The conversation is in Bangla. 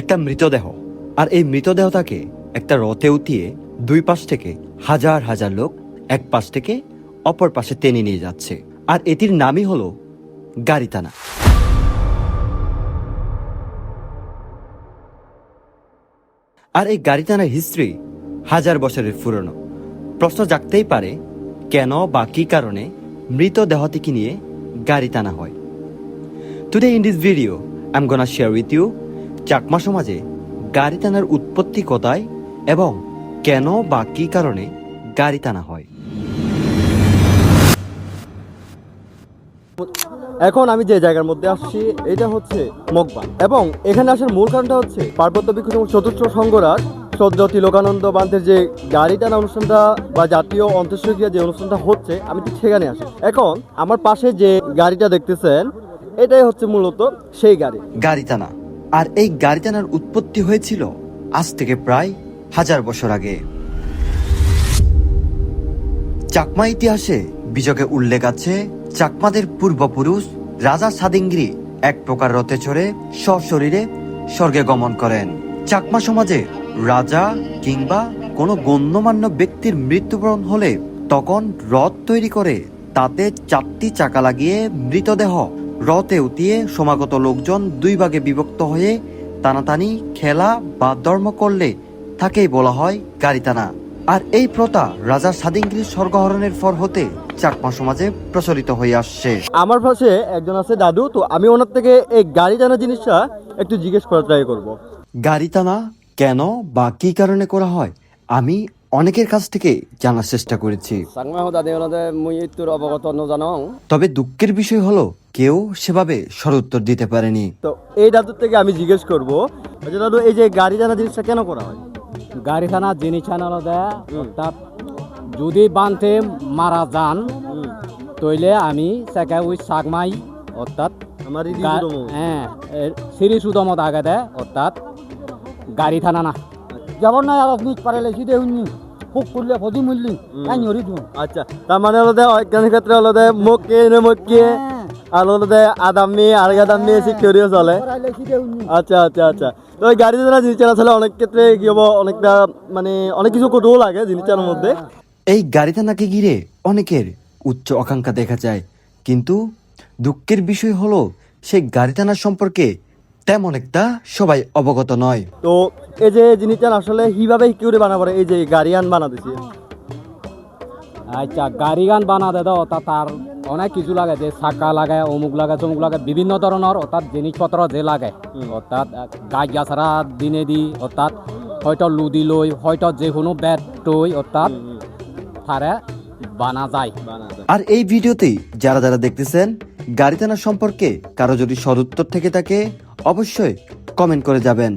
একটা মৃতদেহ, আর এই মৃতদেহটাকে একটা রথে উঠিয়ে দুই পাশ থেকে হাজার হাজার লোক এক পাশ থেকে অপর পাশে টেনে নিয়ে যাচ্ছে। আর এটির নামই হলো গাড়িটানা। আর এই গাড়িটানার হিস্ট্রি হাজার বছরের পুরনো। প্রশ্ন জাগতেই পারে, কেন বা কী কারণে মৃতদেহটিকে নিয়ে গাড়ি টানা হয়? Today in this video I am gonna share with you Chakma সমাজে গাড়ি টানার উৎপত্তি কোথায় এবং কেন বা কী কারণে গাড়ি টানা হয়? এখন আমি যে জায়গার মধ্যে আসছি এটা হচ্ছে মগবান। এবং এখানে আসার মূল কারণটা হচ্ছে পার্বত্য বিক্ষু চতুর্থ সংঘরার সদ্য তিলকানন্দ বান্ধের যে গাড়ি টানা অনুষ্ঠানটা বা জাতীয় অন্ত্যেষ্টিক্রিয়া যে অনুষ্ঠানটা হচ্ছে আমি ঠিক সেখানে আসি। এখন আমার পাশে যে গাড়িটা দেখতেছেন এটাই হচ্ছে মূলত সেই গাড়ি। গাড়ি টানা। আর এই গাড়ি টানার উৎপত্তি হয়েছিল আজ থেকে প্রায় হাজার বছর আগে। চাকমা ইতিহাসে বিজকে উল্লেখ আছে চাকমাদের পূর্বপুরুষ রাজা সাদিঙ্গিরি এক প্রকার রথে চড়ে সশরীরে স্বর্গে গমন করেন। চাকমা সমাজে রাজা কিংবা কোনো গণ্যমান্য ব্যক্তির মৃত্যুবরণ হলে তখন রথ তৈরি করে তাতে চারটি চাকা লাগিয়ে মৃতদেহ রথে উঠিয়ে সমাগত লোকজন দুই ভাগে বিভক্ত হয়ে টানাটানি খেলা বা ধর্ম করলে তাকেই বলা হয় গাড়িটানা আর এই প্রথা রাজা সাদিঙ্গির স্বর্গহরণের পর হতে চাকমা সমাজে প্রচলিত হয়ে আসছে। আমার পাশে একজন আছে দাদু তো আমি ওনার থেকে এই গাড়ি টানা জিনিসটা একটু জিজ্ঞেস করার ট্রাই করব। গাড়ি টানা কেন বা কি কারণে করা হয় আমি অনেকের কাছ থেকে জানার চেষ্টা করেছি। অৱগত তবে দুঃখের বিষয় হলো কেউ সেভাবে সদুত্তর দিতে পারেনি। তো এই দাদুর থেকে আমি জিজ্ঞেস করব আচ্ছা দাদু এই যে গাড়ি টানা জিনিসটা কেন করা হয়? গাড়ি থানা জিনিস আনলতে অর্থাৎ যদি বান্ধে মারা যান তইলে আমি চাকে ওই চাকমাই অর্থাৎ আমার হ্যাঁ সিরি সুদমত আগে দে অর্থাৎ গাড়ি থানা না যাবার নাই আর নিজ পারে দে শুনি খুব করলে ফজি মূল্যি তাই নরি দিও আচ্ছা তার মানে হলো যে অজ্ঞানের ক্ষেত্রে হলো যে মক্কে নে মক্কে আর হলো আদামি আর আদামি সিকিউরিটিও চলে। দে আচ্ছা আচ্ছা আচ্ছা। তো ওই গাড়ি চালা জিনিস চালা অনেক ক্ষেত্রে কি হব অনেকটা মানে অনেক কিছু করতেও লাগে জিনিস চালার মধ্যে। এই গাড়ি টানাকে ঘিরে অনেকের উচ্চ আকাঙ্ক্ষা দেখা যায় কিন্তু দুঃখের বিষয় হলো সেই গাড়ি টানার সম্পর্কে তেমন একটা সবাই অবগত নয়। তো এই যে জিনিসটা আসলে কীভাবে কিউরে বানাবো এই যে গাড়িয়ান বানা দিছি। আচ্ছা গাড়ী গান বানা দে দাও অর্থাৎ তার অনেক কিছু লাগে যে চাকা লাগে অমুক লাগে চমুক লাগে বিভিন্ন ধরনের অর্থাৎ জিনিসপত্র যে লাগে। অর্থাৎ গাছ গাছরা দিনে দি অর্থাৎ হয়তো লুদি লই হয়তো যে কোনো বেড টই অর্থাৎ তারে বানা যায়। আর এই ভিডিওতে যারা যারা দেখতেছেন গাড়ি টানা সম্পর্কে কারও যদি সদুত্তর থেকে থাকে অবশ্যই কমেন্ট করে যাবেন।